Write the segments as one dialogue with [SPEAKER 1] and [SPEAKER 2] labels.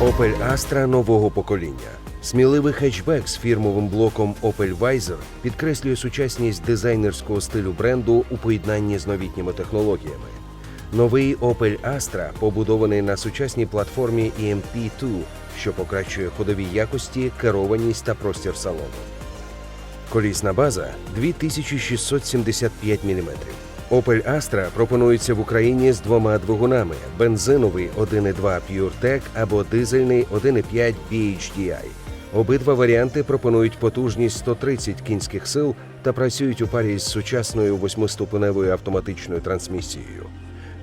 [SPEAKER 1] Opel Astra нового покоління. Сміливий хетчбек з фірмовим блоком Opel Vizor підкреслює сучасність дизайнерського стилю бренду у поєднанні з новітніми технологіями. Новий Opel Astra побудований на сучасній платформі EMP2, що покращує ходові якості, керованість та простір салону. Колісна база 2675 мм. Opel Astra пропонується в Україні з двома двигунами: бензиновий 1.2 PureTech або дизельний 1.5 BHDI. Обидва варіанти пропонують потужність 130 кінських сил та працюють у парі з сучасною восьмиступеневою автоматичною трансмісією.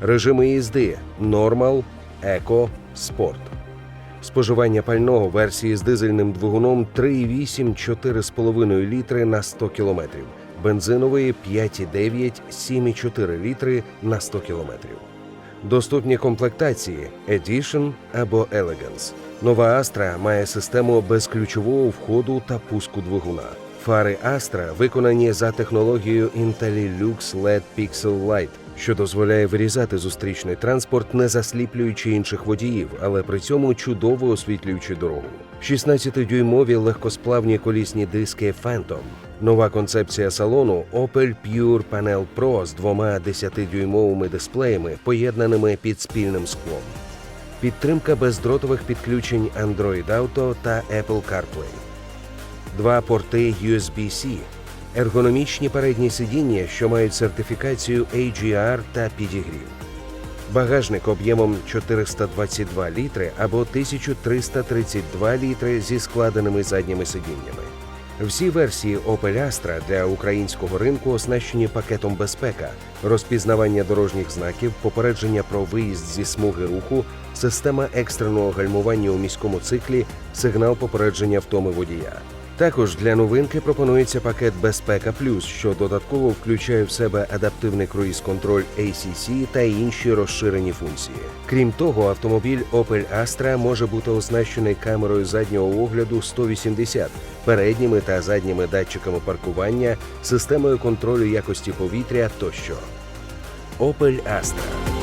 [SPEAKER 1] Режими їзди Normal, Eco, Sport. Споживання пального версії з дизельним двигуном 3,8-4,5 літри на 100 км, бензинової 5,9-7,4 літри на 100 км. Доступні комплектації Edition або Elegance. Нова Astra має систему безключового входу та пуску двигуна. Фари Astra виконані за технологією IntelliLux LED Pixel Light, що дозволяє вирізати зустрічний транспорт, не засліплюючи інших водіїв, але при цьому чудово освітлюючи дорогу. 16-дюймові легкосплавні колісні диски Phantom. Нова концепція салону Opel Pure Panel Pro з двома 10-дюймовими дисплеями, поєднаними під спільним склом. Підтримка бездротових підключень Android Auto та Apple CarPlay два порти USB-C, ергономічні передні сидіння, що мають сертифікацію AGR та підігрів. Багажник об'ємом 422 літри або 1332 літри зі складеними задніми сидіннями. Всі версії Opel Astra для українського ринку оснащені пакетом безпека, розпізнавання дорожніх знаків, попередження про виїзд зі смуги руху, система екстреного гальмування у міському циклі, сигнал попередження втоми водія. Також для новинки пропонується пакет Безпека Плюс, що додатково включає в себе адаптивний круїз-контроль ACC та інші розширені функції. Крім того, автомобіль Opel Astra може бути оснащений камерою заднього огляду 180, передніми та задніми датчиками паркування, системою контролю якості повітря тощо. Opel Astra